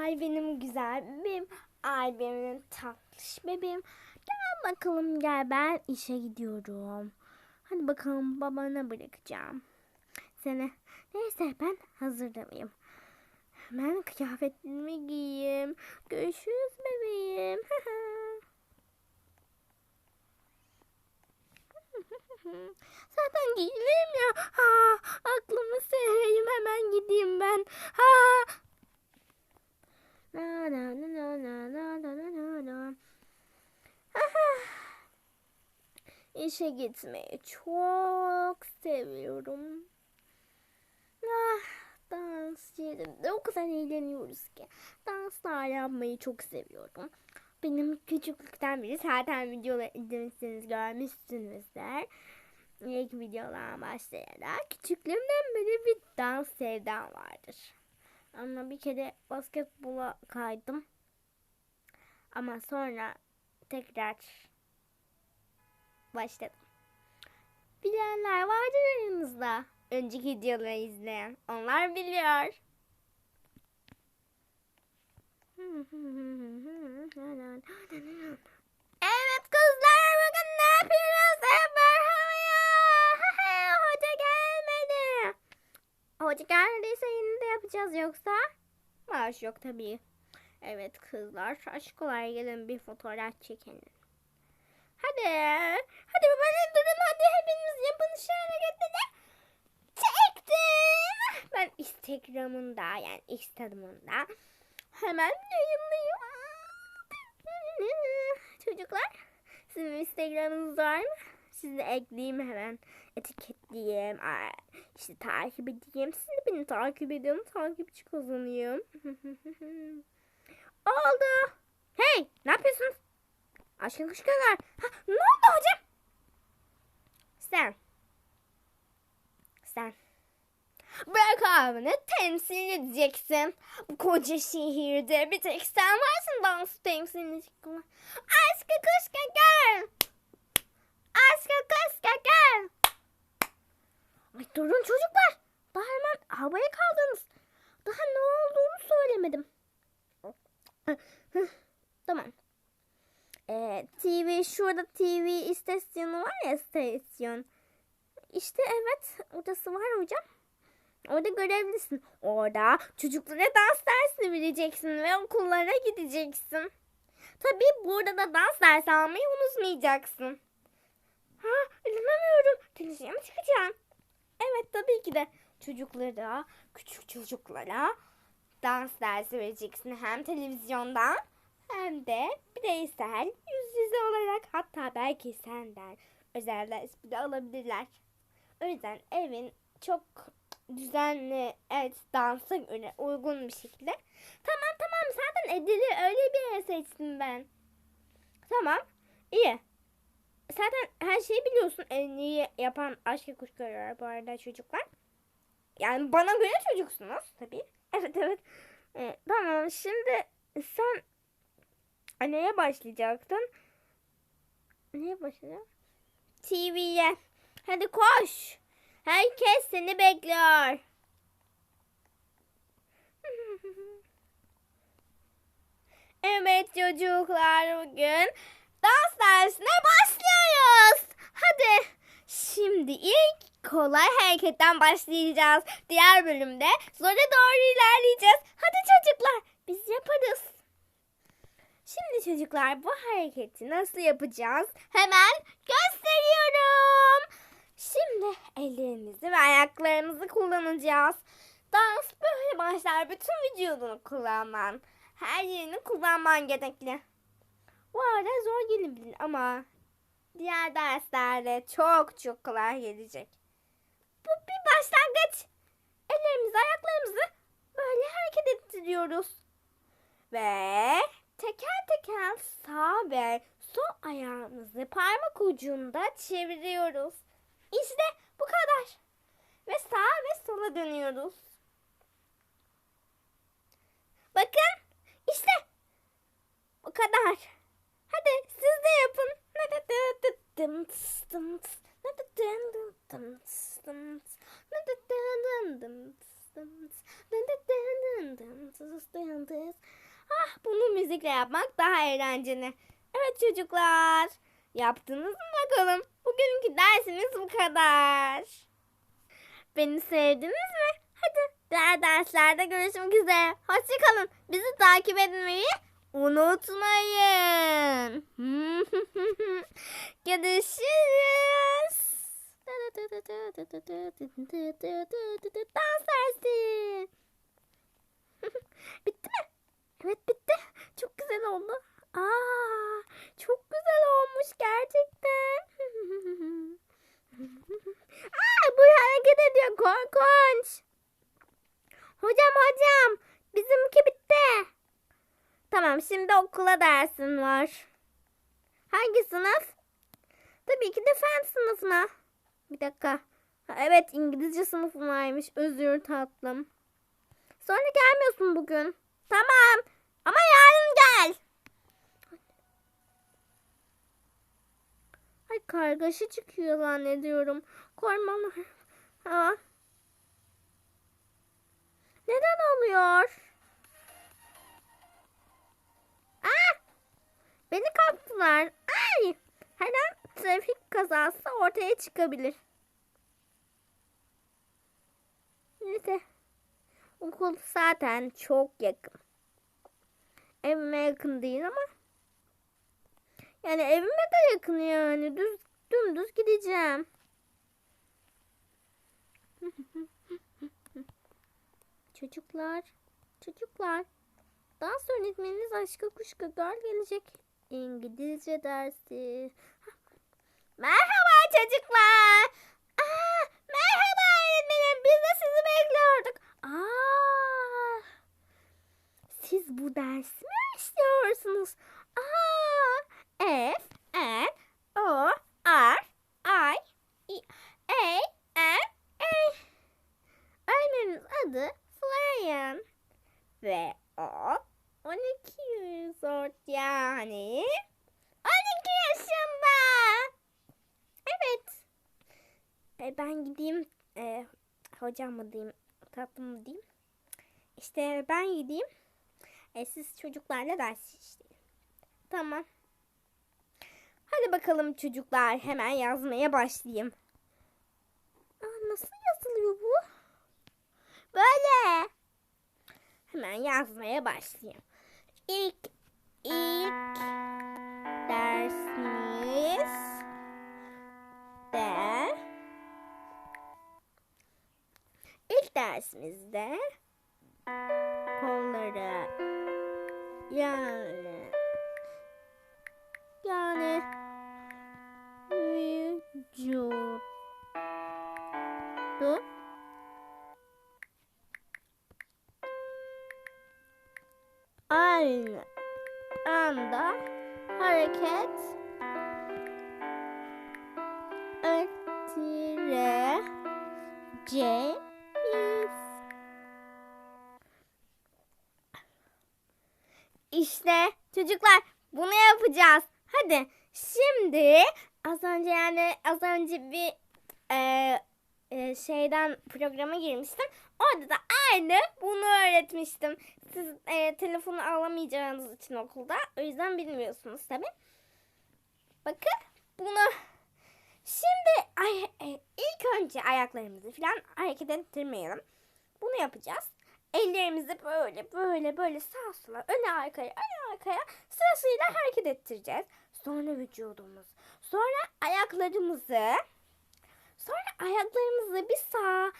Ay benim güzel bebeğim. Ay benim tatlış bebeğim. Gel bakalım gel ben işe gidiyorum. Hadi bakalım babana bırakacağım. Seni neyse ben hazırlamayayım. Hemen kıyafetimi giyeyim. Görüşürüz bebeğim. Zaten giyineyim ya. Ha, aklımı seveyim hemen gideyim ben. Ha. Na na na na na na na na na. İşe gitmeyi çok seviyorum. Ah, dans yerinde o kadar eğleniyoruz ki. Danslar yapmayı çok seviyorum. Benim küçüklükten beri zaten videoları izlemişsiniz, görmüşsünüzdür. İlk videolar başlayarak küçüklüğümden beri bir dans sevdam vardır. Ama bir kere basketbola kaydım. Ama sonra tekrar başladım. Bilenler vardır aranızda. Önceki videoları izleyen. Onlar biliyor. Evet kızlar bugün ne yapıyoruz? Hoca gelmediyse yine de yapacağız yoksa? Maaş yok tabii. Evet kızlar aşk kolay gelin bir fotoğraf çekelim. Hadi. Hadi babanın durun hadi hepiniz yapın şu hareketleri. Çektim. Ben Instagram'ında yani Instagram'ında hemen yayınlayayım. Çocuklar sizin Instagram'ınız var mı? Sizi ekleyeyim hemen. Etiketleyeyim. İşte takip edeyim. Siz de beni takip edin. Takipçi kazanayım. Oldu. Hey ne yapıyorsunuz? Aşkın kuşkalar. Ha, ne oldu hocam? Sen. Sen. Bırak abini temsil edeceksin. Bu koca şehirde bir tek sen varsın dansı temsil edecek. Aşkı kuşka gel. Aşkı kuşka gel. Ay durun çocuklar. Daha hemen havaya kaldınız. Daha ne olduğunu söylemedim. tamam. Ee, TV şurada TV istasyonu var ya istasyon. İşte evet odası var hocam. Orada görevlisin. Orada çocuklara dans dersi vereceksin ve okullara gideceksin. Tabii burada da dans dersi almayı unutmayacaksın. Ha inanamıyorum. Mı çıkacağım? Evet tabii ki de çocuklara, küçük çocuklara dans dersi vereceksin. Hem televizyondan hem de bireysel yüz yüze olarak hatta belki senden özel ders bile alabilirler. O yüzden evin çok düzenli evet dansa göre uygun bir şekilde. Tamam tamam zaten Edil'i öyle bir yere seçtim ben. Tamam iyi. Zaten her şeyi biliyorsun. En iyi yapan aşk kuşkuları bu arada çocuklar. Yani bana göre çocuksunuz tabii. Evet evet. Ee, tamam şimdi sen neye başlayacaktın? Neye başlayacaksın? TV'ye. Hadi koş. Herkes seni bekliyor. evet çocuklar bugün dans dersine başlıyoruz. Hadi şimdi ilk kolay hareketten başlayacağız. Diğer bölümde zora doğru ilerleyeceğiz. Hadi çocuklar biz yaparız. Şimdi çocuklar bu hareketi nasıl yapacağız? Hemen gösteriyorum. Şimdi ellerimizi ve ayaklarımızı kullanacağız. Dans böyle başlar. Bütün vücudunu kullanman. Her yerini kullanman gerekli. Bu arada zor gelebilir ama diğer derslerde çok çok kolay gelecek. Bu bir başlangıç. Ellerimizi ayaklarımızı böyle hareket ettiriyoruz. Ve teker teker sağ ve sol ayağımızı parmak ucunda çeviriyoruz. İşte bu kadar. Ve sağa ve sola dönüyoruz. Bakın işte bu kadar. Hadi siz de yapın. Dın dın tız dın tız. Ah bunu müzikle yapmak daha eğlenceli. Evet çocuklar. Yaptınız mı bakalım? Bugünkü dersimiz bu kadar. Beni sevdiniz mi? Hadi diğer derslerde görüşmek üzere. Hoşçakalın. Bizi takip etmeyi unutmayın. Görüşürüz. Dans dersi. bitti mi? Evet bitti. Çok güzel oldu. Aa, çok güzel olmuş gerçekten. Aa, bu hareket ediyor korkunç. Hocam hocam bizimki bitti. Tamam şimdi okula dersin var. Hangi sınıf? Tabii ki de fen sınıfına. Bir dakika. Ha, Evet İngilizce sınıfım varmış. Özür tatlım. Sonra gelmiyorsun bugün. Tamam. Ama yarın gel. Ay kargaşa çıkıyor zannediyorum. Kormalar. Ha. Neden oluyor? Beni kaptılar. Ay! Her an trafik kazası ortaya çıkabilir. Neyse. Okul zaten çok yakın. Evime yakın değil ama. Yani evime de yakın yani. Düz, dümdüz gideceğim. çocuklar, çocuklar. Dans öğretmeniniz Aşkı Kuşku Göl gelecek. İngilizce dersi. Merhaba çocuklar. Aa, merhaba öğretmenim. Biz de sizi bekliyorduk. Aa, siz bu dersi mi istiyorsunuz? Aa, F, N, O, R, I, E, A, N, A. Öğretmenimiz adı Florian. Ve o 12 yıl yani 12 yaşında. Evet. E, ben gideyim. E, hocam mı diyeyim? Tatlım mı diyeyim? İşte ben gideyim. E, siz çocuklarla ders işleyin. Tamam. Hadi bakalım çocuklar. Hemen yazmaya başlayayım. Aa, nasıl yazılıyor bu? Böyle. Hemen yazmaya başlayayım. İlk ilk dersimiz de ilk dersimizde kolları yani yani vücudu aynı anda hareket ettireceğiz. Çocuklar bunu yapacağız. Hadi şimdi az önce yani az önce bir e, e, şeyden programa girmiştim. Orada da aynı bunu öğretmiştim. Siz e, telefonu alamayacağınız için okulda. O yüzden bilmiyorsunuz tabi. Bakın bunu şimdi ay, e, ilk önce ayaklarımızı falan hareket ettirmeyelim. Bunu yapacağız. Ellerimizi böyle böyle böyle sağa sola öne arkaya öne arkaya sırasıyla hareket ettireceğiz. Sonra vücudumuz. Sonra ayaklarımızı. Sonra ayaklarımızı bir sağ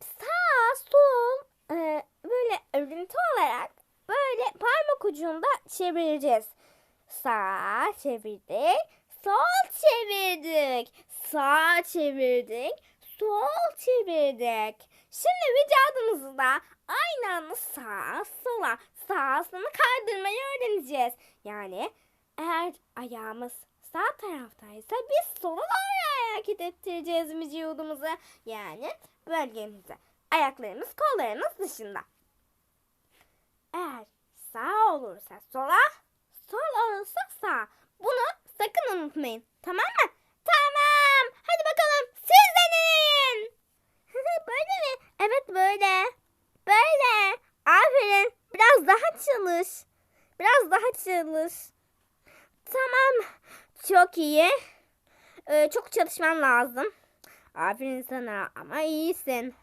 sağ sol e, böyle örüntü olarak böyle parmak ucunda çevireceğiz. Sağ çevirdik. Sol çevirdik. Sağ çevirdik. Sol çevirdik. Şimdi vücudumuzu da aynı anda sağa sola sağa sola kaydırmayı öğreneceğiz. Yani eğer ayağımız sağ taraftaysa biz sola doğru hareket ettireceğiz vücudumuzu. Yani bölgemizi. Ayaklarımız kollarımız dışında. Eğer sağ olursa sola, sol olursa sağ. Bunu sakın unutmayın. Tamam mı? Tamam. Hadi bakalım siz deneyin. böyle mi? Evet böyle. Böyle. Aferin çalış. Biraz daha çalış. Tamam. Çok iyi. Ee, çok çalışman lazım. Aferin sana ama iyisin.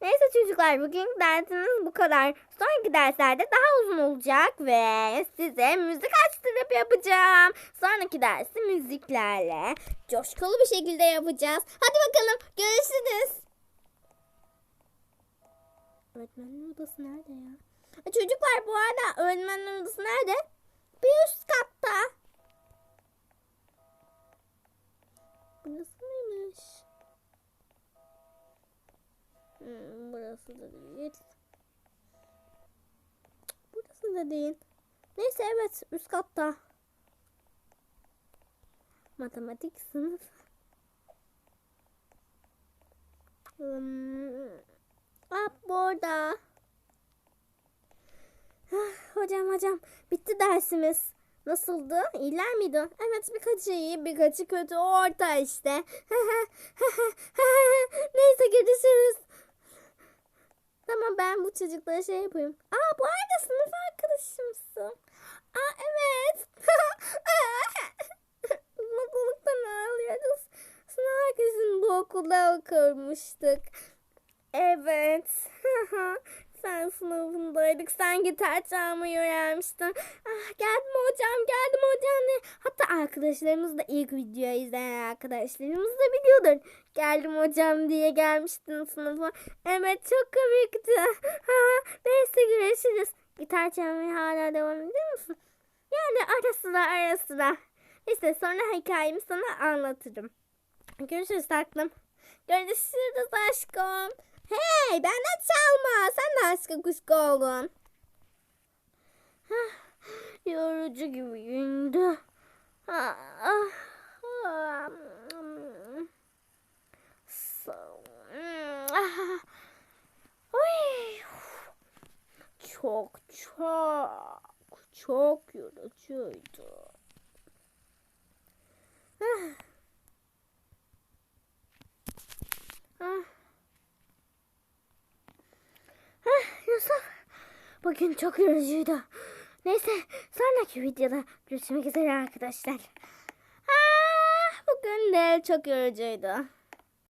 Neyse çocuklar bugün dersimiz bu kadar. Sonraki derslerde daha uzun olacak ve size müzik açtırıp yapacağım. Sonraki dersi müziklerle coşkulu bir şekilde yapacağız. Hadi bakalım görüşürüz. Öğretmenin odası nerede ya? Çocuklar bu arada öğretmenin odası nerede? Bir üst katta. Burası mıymış? Hmm, burası da değil. Burası da değil. Neyse evet üst katta. Matematik sınıf. Hmm. Ah burada. Ah, Hocam hocam bitti dersimiz. Nasıldı? İyiler miydi? Evet birkaçı iyi birkaçı kötü orta işte. Neyse görüşürüz. Tamam ben bu çocuklara şey yapayım. Aa bu arada sınıf arkadaşımsın. Aa evet. Mutluluktan ağlıyoruz. Sınıf arkadaşım bu okulda okurmuştuk. Evet. Sen sınavındaydık. Sen gitar çalmayı öğrenmiştin. Ah, geldim hocam, geldim hocam. Hatta arkadaşlarımız da ilk videoyu izleyen arkadaşlarımız da biliyordur. Geldim hocam diye gelmiştin sınıfa. Evet çok komikti. Neyse görüşürüz. Gitar çalmaya hala devam ediyor musun? Yani ara sıra ara sıra. Neyse sonra hikayemi sana anlatırım. Görüşürüz tatlım. Görüşürüz aşkım. Hey benden çalma. Sen de aşkı kuşku oldun. Hah, Yorucu gibi gündü. Ah, ah, ah, ah. Çok çok çok yorucuydu. Ah. Ah. Yusuf. Bugün çok yorucuydu. Neyse sonraki videoda görüşmek üzere arkadaşlar. Ah, bugün de çok yorucuydu.